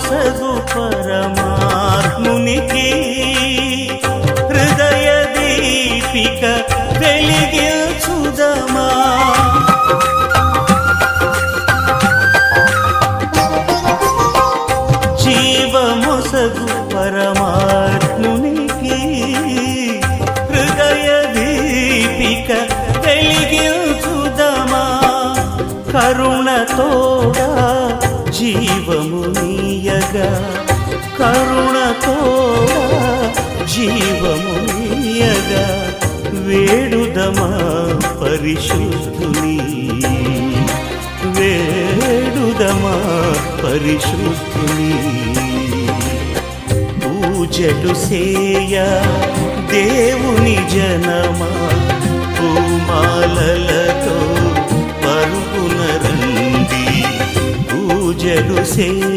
మొసగు పరమాత్మునికి హృదయ దీపిక వెలిగిల్చుదమా జీవ మొసగు పరమాత్మునికి హృదయ దీపిక వెలిగించుదమా? కరుణతోడా జీవము నీయగా కరుణతో జీవము నీయగా వేడుదమా పరిశుద్ధుని. వేడుదమా పరిశుద్ధుని. పూజలు సేయ దేవుని జనమా. పూజలు సేయ